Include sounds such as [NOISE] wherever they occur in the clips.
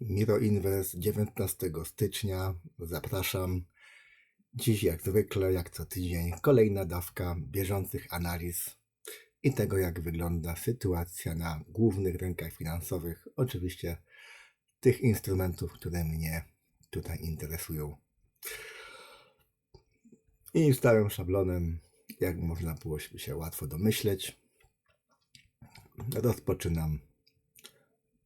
Miro Invest 19 stycznia. Zapraszam. Dziś jak zwykle, jak co tydzień, kolejna dawka bieżących analiz i tego, jak wygląda sytuacja na głównych rynkach finansowych. Oczywiście tych instrumentów, które mnie tutaj interesują. I stałym szablonem, jak można było się łatwo domyśleć, rozpoczynam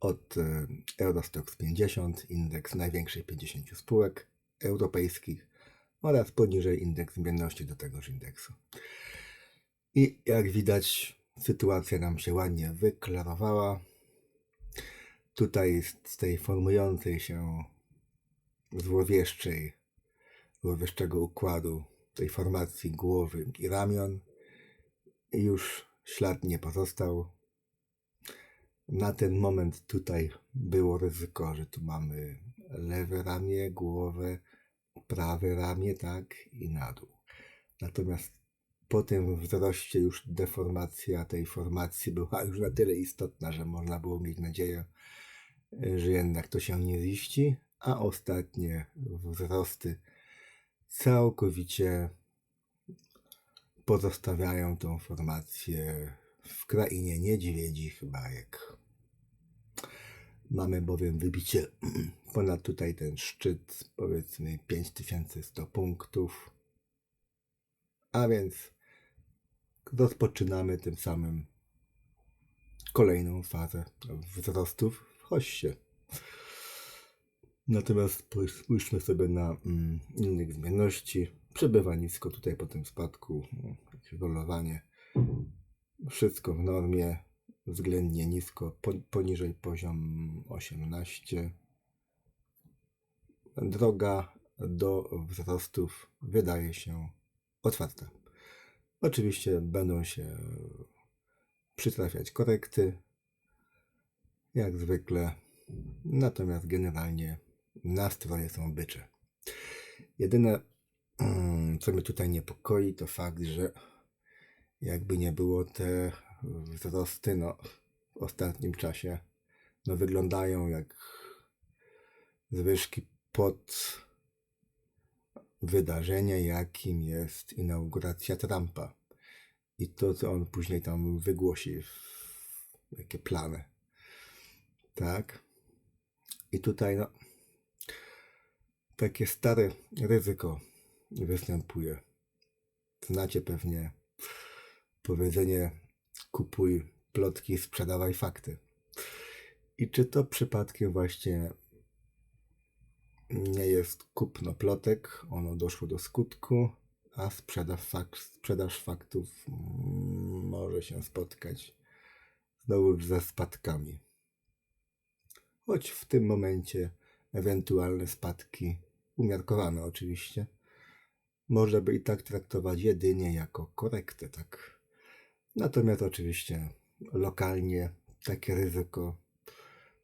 od e, Eurostox 50, indeks największych 50 spółek europejskich oraz poniżej indeks zmienności do tegoż indeksu. I jak widać, sytuacja nam się ładnie wyklarowała. Tutaj z tej formującej się złowieszczej, złowieszczego układu, tej formacji głowy i ramion, już ślad nie pozostał na ten moment tutaj było ryzyko, że tu mamy lewe ramię, głowę, prawe ramię, tak, i na dół. Natomiast po tym wzroście już deformacja tej formacji była [LAUGHS] już na tyle istotna, że można było mieć nadzieję, że jednak to się nie ziści, a ostatnie wzrosty całkowicie pozostawiają tą formację w krainie niedźwiedzi bajek. Mamy bowiem wybicie [CLEARS THROAT] ponad tutaj ten szczyt, powiedzmy 5100 punktów. A więc rozpoczynamy tym samym kolejną fazę wzrostów w hoście. Natomiast spójrzmy sobie na mm, innych zmienności. Przebywa nisko tutaj po tym spadku, jakieś rolowanie. Wszystko w normie względnie nisko, poniżej poziom 18. Droga do wzrostów wydaje się otwarta. Oczywiście będą się przytrafiać korekty, jak zwykle, natomiast generalnie nastroje są bycze. Jedyne, co mnie tutaj niepokoi, to fakt, że jakby nie było te wzrosty no, w ostatnim czasie no, wyglądają jak zwyżki pod wydarzenie, jakim jest inauguracja Trumpa. I to, co on później tam wygłosi, jakie plany. Tak? I tutaj, no, takie stare ryzyko występuje. Znacie pewnie powiedzenie kupuj plotki, sprzedawaj fakty. I czy to przypadkiem właśnie nie jest kupno plotek, ono doszło do skutku, a sprzedaż, fakt, sprzedaż faktów może się spotkać znowu ze spadkami. Choć w tym momencie ewentualne spadki, umiarkowane oczywiście, można by i tak traktować jedynie jako korektę, tak Natomiast oczywiście lokalnie takie ryzyko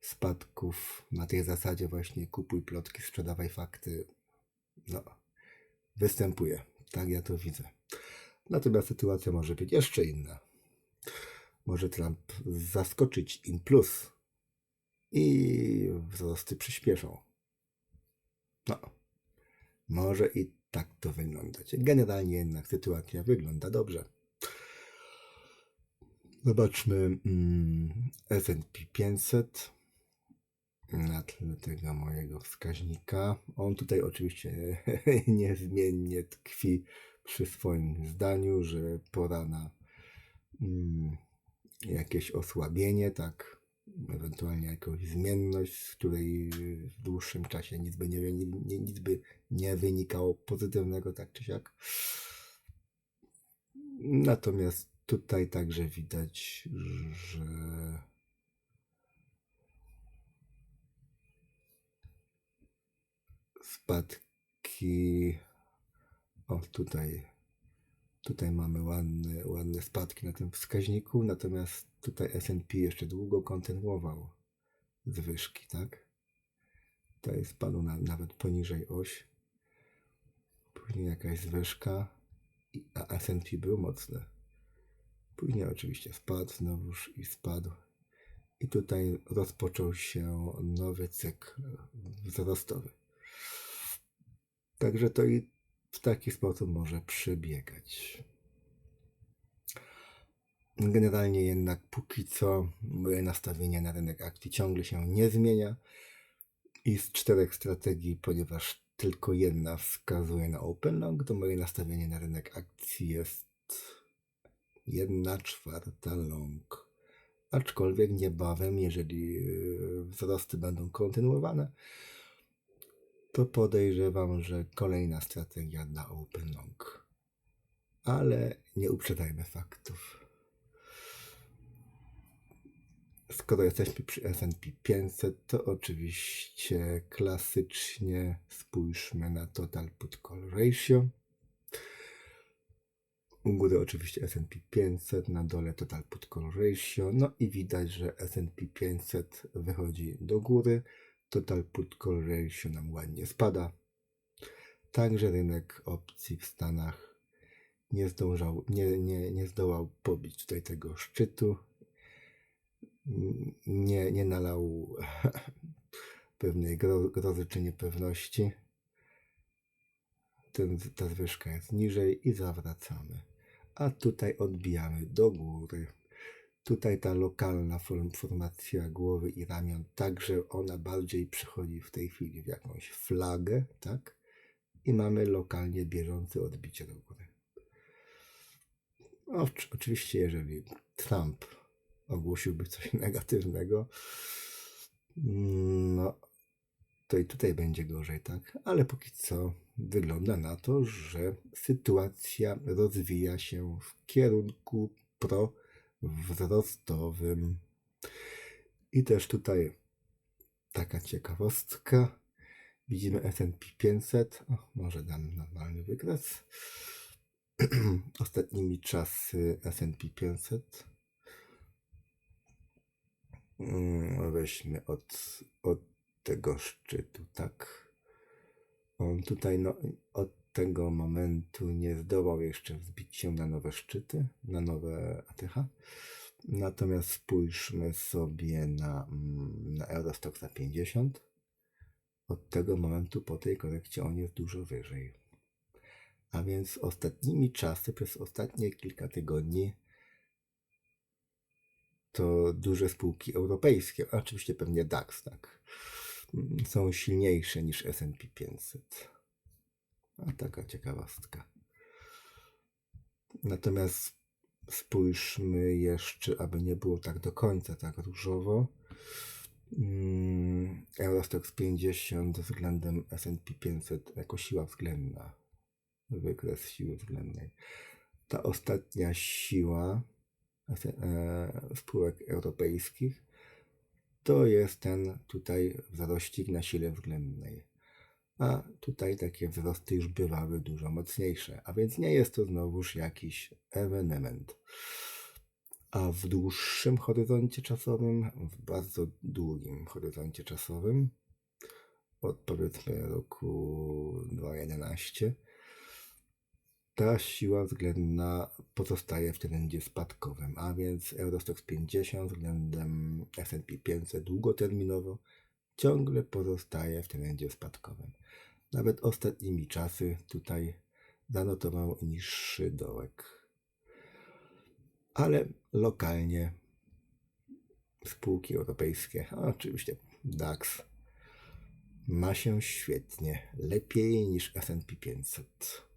spadków na tej zasadzie właśnie kupuj plotki, sprzedawaj fakty, no, występuje. Tak ja to widzę. Natomiast sytuacja może być jeszcze inna. Może Trump zaskoczyć in plus i wzrosty przyspieszą. No, może i tak to wyglądać. Generalnie jednak sytuacja wygląda dobrze. Zobaczmy mm, S&P 500 na tle tego mojego wskaźnika. On tutaj oczywiście [LAUGHS] niezmiennie tkwi przy swoim zdaniu, że pora na mm, jakieś osłabienie, tak, ewentualnie jakąś zmienność, z której w dłuższym czasie nic by nie, nie, nic by nie wynikało pozytywnego, tak czy siak. Natomiast Tutaj także widać, że spadki. O, tutaj, tutaj mamy ładne, ładne spadki na tym wskaźniku, natomiast tutaj S&P jeszcze długo kontynuował zwyżki, tak? Tutaj spadł na, nawet poniżej oś. Później jakaś zwyżka, a S&P był mocny. Później oczywiście spadł znowuż i spadł. I tutaj rozpoczął się nowy cykl wzrostowy. Także to i w taki sposób może przebiegać. Generalnie jednak póki co moje nastawienie na rynek akcji ciągle się nie zmienia i z czterech strategii, ponieważ tylko jedna wskazuje na open long, to moje nastawienie na rynek akcji jest jedna czwarta long. Aczkolwiek niebawem, jeżeli yy, wzrosty będą kontynuowane, to podejrzewam, że kolejna strategia na open long. Ale nie uprzedzajmy faktów. Skoro jesteśmy przy S&P 500, to oczywiście klasycznie spójrzmy na Total Put Call Ratio. U góry oczywiście S&P 500, na dole Total Put Call Ratio. No i widać, że S&P 500 wychodzi do góry, Total Put Call Ratio nam ładnie spada. Także rynek opcji w Stanach nie, zdążał, nie, nie, nie zdołał pobić tutaj tego szczytu nie, nie nalał [LAUGHS] pewnej grozy czy niepewności. Ten, ta zwyżka jest niżej i zawracamy. A tutaj odbijamy do góry. Tutaj ta lokalna formacja głowy i ramion, także ona bardziej przychodzi w tej chwili w jakąś flagę, tak? I mamy lokalnie bieżące odbicie do góry. Oczywiście, jeżeli Trump ogłosiłby coś [LAUGHS] negatywnego, no to i tutaj będzie gorzej, tak? Ale póki co wygląda na to, że sytuacja rozwija się w kierunku prowzrostowym. I też tutaj taka ciekawostka. Widzimy S&P 500. O, może dam normalny wykres. [CLEARS THROAT] Ostatnimi czasy S&P 500 Mm, weźmy od, od tego szczytu, tak. On tutaj no, od tego momentu nie zdołał jeszcze wzbić się na nowe szczyty, na nowe ATH. Natomiast spójrzmy sobie na, mm, na Eurostox na 50. Od tego momentu po tej korekcie on jest dużo wyżej. A więc ostatnimi czasy, przez ostatnie kilka tygodni, to duże spółki europejskie, oczywiście pewnie DAX, tak, są silniejsze niż S&P 500. A taka ciekawostka. Natomiast spójrzmy jeszcze, aby nie było tak do końca tak różowo. Mm, Eurostox 50 względem S&P 500 jako siła względna. Wykres siły względnej. Ta ostatnia siła E, spółek europejskich, to jest ten tutaj wzrościk na sile względnej. A tutaj takie wzrosty już bywały dużo mocniejsze, a więc nie jest to znowuż jakiś ewenement. A w dłuższym horyzoncie czasowym, w bardzo długim horyzoncie czasowym, od powiedzmy roku 2011, ta siła względna pozostaje w trendzie spadkowym, a więc Eurostox 50 względem S&P 500 długoterminowo ciągle pozostaje w trendzie spadkowym. Nawet ostatnimi czasy tutaj zanotował niższy dołek. Ale lokalnie spółki europejskie, a oczywiście DAX, ma się świetnie, lepiej niż S&P 500.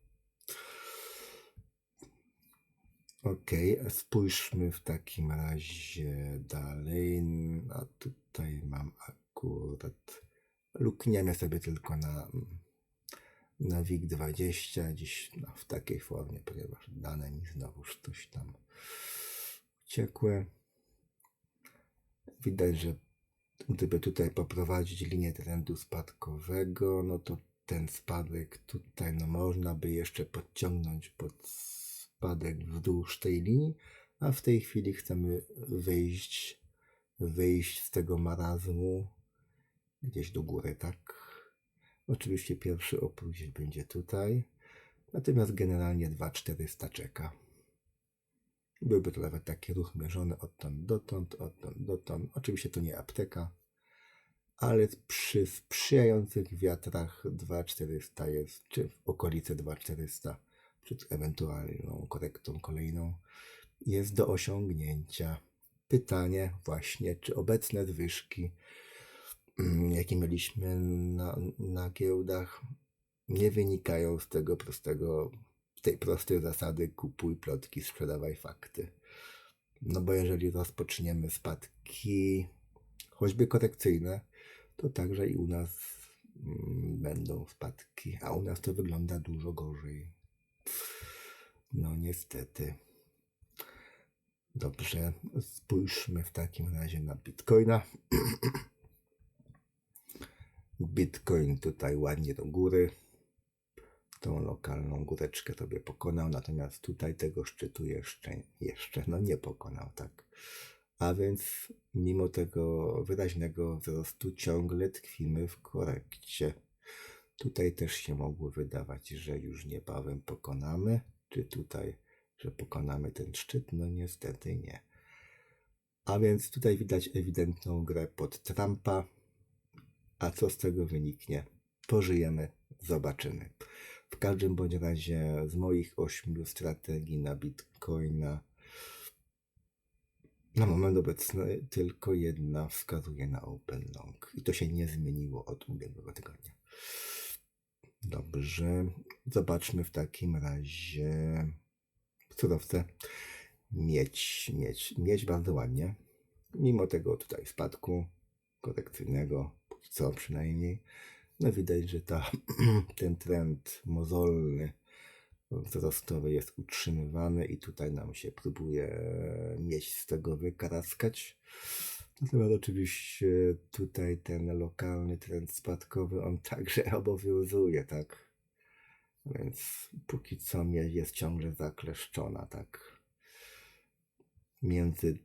Ok, spójrzmy w takim razie dalej. A tutaj mam akurat. Lukniemy sobie tylko na, na WIG20 dziś no, w takiej formie, ponieważ dane mi znowuż coś tam uciekły. Widać, że gdyby tutaj poprowadzić linię trendu spadkowego, no to ten spadek tutaj no można by jeszcze podciągnąć pod spadek wzdłuż tej linii, a w tej chwili chcemy wyjść, wyjść z tego marazmu gdzieś do góry, tak? Oczywiście pierwszy opór gdzieś będzie tutaj, natomiast generalnie 2400 czeka. Byłby to nawet taki ruch mierzony odtąd dotąd, odtąd dotąd. Oczywiście to nie apteka, ale przy sprzyjających wiatrach 2400 jest, czy w okolicy 2400, przed ewentualną korektą kolejną, jest do osiągnięcia. Pytanie właśnie, czy obecne zwyżki, mm, jakie mieliśmy na, na giełdach, nie wynikają z tego prostego, tej prostej zasady kupuj plotki, sprzedawaj fakty. No bo jeżeli rozpoczniemy spadki, choćby korekcyjne, to także i u nas mm, będą spadki, a u nas to wygląda dużo gorzej. No niestety. Dobrze, spójrzmy w takim razie na Bitcoina. [CLEARS THROAT] Bitcoin tutaj ładnie do góry. Tą lokalną góreczkę sobie pokonał, natomiast tutaj tego szczytu jeszcze, jeszcze no nie pokonał, tak. A więc mimo tego wyraźnego wzrostu ciągle tkwimy w korekcie. Tutaj też się mogło wydawać, że już niebawem pokonamy, czy tutaj, że pokonamy ten szczyt. No niestety nie. A więc tutaj widać ewidentną grę pod Trumpa. A co z tego wyniknie? Pożyjemy, zobaczymy. W każdym bądź razie z moich ośmiu strategii na Bitcoina na moment obecny tylko jedna wskazuje na open long i to się nie zmieniło od ubiegłego tygodnia. Dobrze, zobaczmy w takim razie surowce. Mieć, mieć, mieć bardzo ładnie. Mimo tego tutaj spadku korekcyjnego, póki co przynajmniej, no widać, że ta, [CLEARS THROAT] ten trend mozolny wzrostowy jest utrzymywany i tutaj nam się próbuje mieć z tego wykaraskać. Natomiast oczywiście tutaj ten lokalny trend spadkowy, on [LAUGHS] także obowiązuje, tak? Więc póki co miedź jest ciągle zakleszczona, tak? Między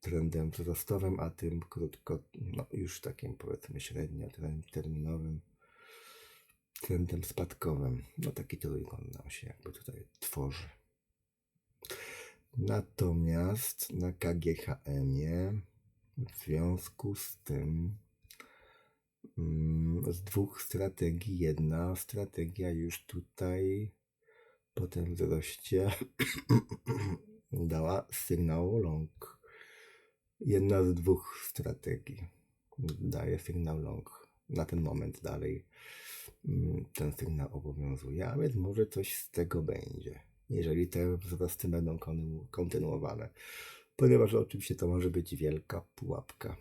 trendem wzrostowym, a tym krótko, no już takim powiedzmy średnio terminowym trendem spadkowym. No taki trójkąt nam się jakby tutaj tworzy. Natomiast na KGHM-ie w związku z tym mm, z dwóch strategii jedna strategia już tutaj po tym wzroście [CLEARS THROAT] dała sygnał long. Jedna z dwóch strategii daje sygnał long. Na ten moment dalej mm, ten sygnał obowiązuje, a więc może coś z tego będzie, jeżeli te wzrosty będą kontynuowane ponieważ oczywiście to może być wielka pułapka.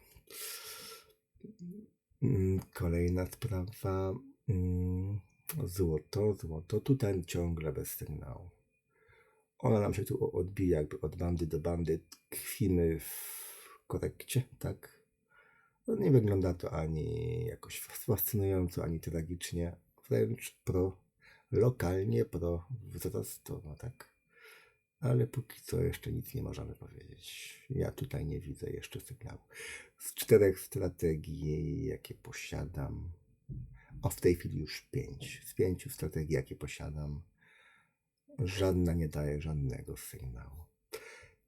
Mm, kolejna sprawa. Mm, złoto, złoto. Tutaj ciągle bez sygnału. Ona nam się tu odbija jakby od bandy do bandy. Tkwimy w korekcie, tak? No nie wygląda to ani jakoś fascynująco, ani tragicznie. Wręcz pro, lokalnie pro wzrostowo, tak? Ale póki co jeszcze nic nie możemy powiedzieć. Ja tutaj nie widzę jeszcze sygnału. Z czterech strategii, jakie posiadam, o w tej chwili już pięć. Z pięciu strategii, jakie posiadam, żadna nie daje żadnego sygnału.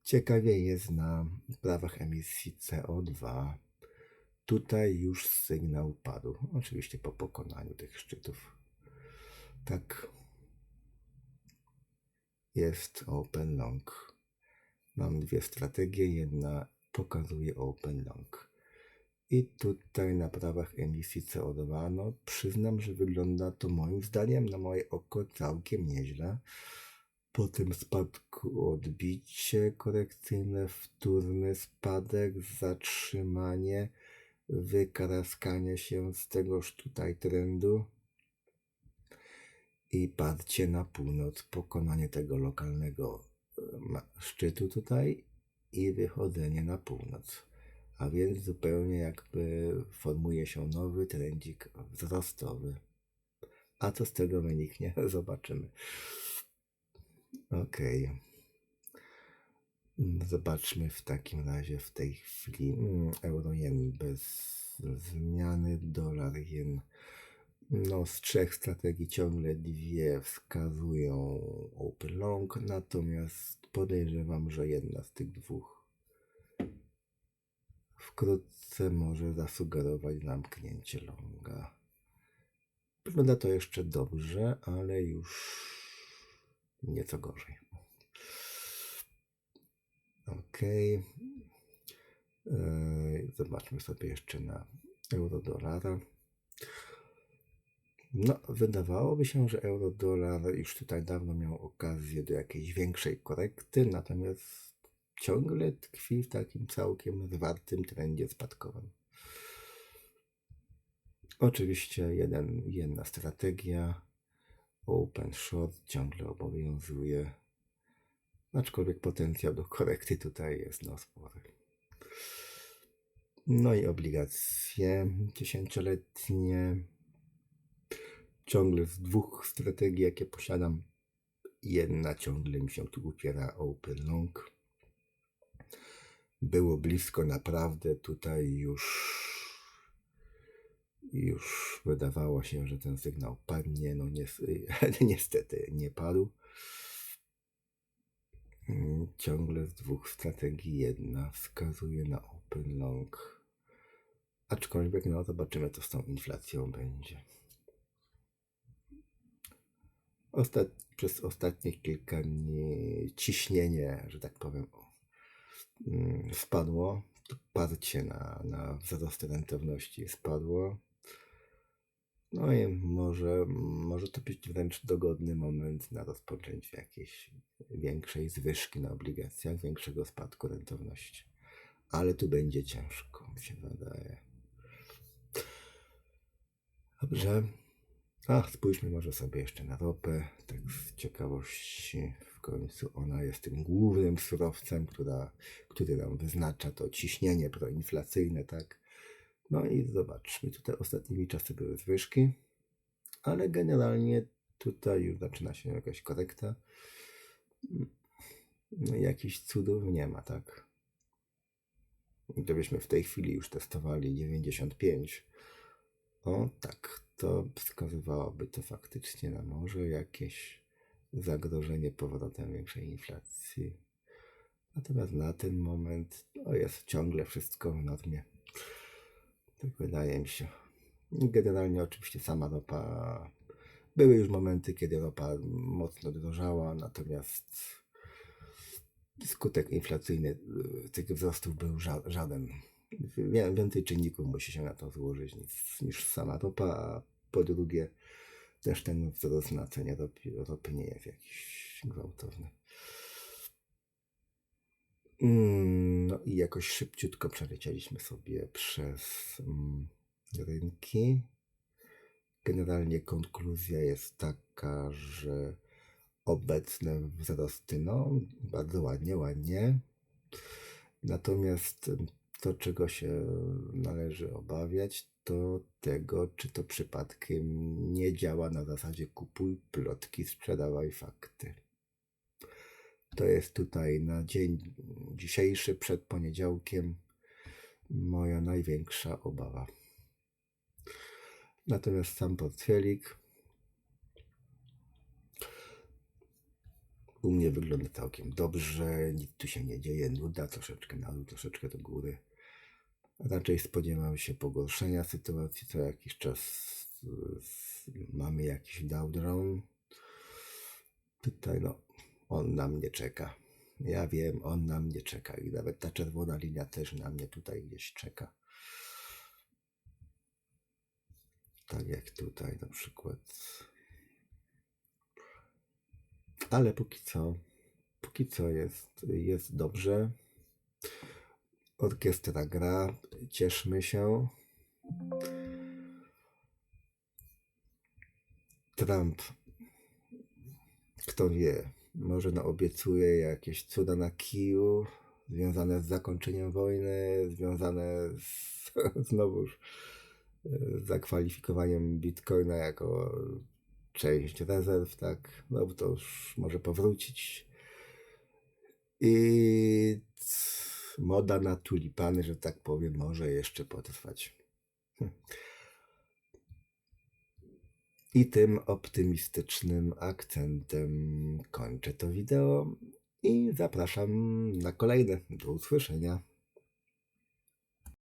Ciekawie jest na prawach emisji CO2. Tutaj już sygnał padł. Oczywiście po pokonaniu tych szczytów. Tak jest open long. Mam dwie strategie. Jedna pokazuje open long. I tutaj na prawach emisji CO2, no przyznam, że wygląda to moim zdaniem na moje oko całkiem nieźle. Po tym spadku odbicie korekcyjne, wtórny spadek, zatrzymanie, wykaraskanie się z tegoż tutaj trendu i parcie na północ, pokonanie tego lokalnego e, szczytu tutaj i wychodzenie na północ. A więc zupełnie jakby formuje się nowy trendzik wzrostowy. A co z tego wyniknie? [LAUGHS] Zobaczymy. Ok. Zobaczmy w takim razie w tej chwili mm, euro jen bez zmiany, dolar jen No, z trzech strategii ciągle dwie wskazują open long, natomiast podejrzewam, że jedna z tych dwóch wkrótce może zasugerować zamknięcie longa. Wygląda to jeszcze dobrze, ale już nieco gorzej. Ok. Zobaczmy sobie jeszcze na euro-dolara. No, wydawałoby się, że euro-dolar już tutaj dawno miał okazję do jakiejś większej korekty, natomiast ciągle tkwi w takim całkiem zwartym trendzie spadkowym. Oczywiście jeden, jedna strategia open short ciągle obowiązuje, aczkolwiek potencjał do korekty tutaj jest no spory. No i obligacje dziesięcioletnie. Ciągle z dwóch strategii, jakie posiadam, jedna ciągle mi się tu upiera open long. Było blisko naprawdę tutaj już już wydawało się, że ten sygnał padnie, no [LAUGHS] niestety nie padł. Mm, ciągle z dwóch strategii jedna wskazuje na open long. Aczkolwiek no zobaczymy co z tą inflacją będzie. Ostat... Przez ostatnie kilka dni ciśnienie, że tak powiem, mm, spadło. Parcie na, na wzrost rentowności spadło. No i może, może to być wręcz dogodny moment na rozpoczęcie jakiejś większej zwyżki na obligacjach, większego spadku rentowności. Ale tu będzie ciężko, mi się wydaje. Dobrze. A, spójrzmy może sobie jeszcze na ropę. Tak z ciekawości w końcu ona jest tym głównym surowcem, która, który nam wyznacza to ciśnienie proinflacyjne, tak? No i zobaczmy, tutaj ostatnimi czasy były zwyżki, ale generalnie tutaj już zaczyna się jakaś korekta. No cudów nie ma, tak? Gdybyśmy w tej chwili już testowali 95, o tak, to wskazywałoby to faktycznie na może jakieś zagrożenie powrotem większej inflacji. Natomiast na ten moment no jest ciągle wszystko w normie. Tak wydaje mi się. Generalnie oczywiście sama ropa. Były już momenty, kiedy ropa mocno drożała, natomiast skutek inflacyjny tych wzrostów był żaden. Więcej czynników musi się na to złożyć niż, niż sama ropa, a po drugie też ten wzrost na cenie ropy, ropy nie jest jakiś gwałtowny. Mm, no i jakoś szybciutko przelecieliśmy sobie przez mm, rynki. Generalnie konkluzja jest taka, że obecne wzrosty, no bardzo ładnie, ładnie. Natomiast to, czego się należy obawiać, to tego, czy to przypadkiem nie działa na zasadzie kupuj plotki, sprzedawaj fakty. To jest tutaj na dzień dzisiejszy, przed poniedziałkiem, moja największa obawa. Natomiast sam portfelik u mnie wygląda całkiem dobrze, nic tu się nie dzieje, nuda troszeczkę na dół, troszeczkę do góry. Raczej spodziewam się pogorszenia sytuacji, co jakiś czas mamy jakiś down Tutaj no, on na mnie czeka. Ja wiem, on na mnie czeka i nawet ta czerwona linia też na mnie tutaj gdzieś czeka. Tak jak tutaj na przykład. Ale póki co, póki co jest, jest dobrze. Orkiestra gra, cieszmy się. Trump, kto wie, może no obiecuje jakieś cuda na kiju, związane z zakończeniem wojny, związane z, [LAUGHS] znowuż e, z zakwalifikowaniem bitcoina jako część rezerw, tak, no to już może powrócić. I moda na tulipany, że tak powiem, może jeszcze potrwać. Hm. I tym optymistycznym akcentem kończę to wideo i zapraszam na kolejne. Do usłyszenia.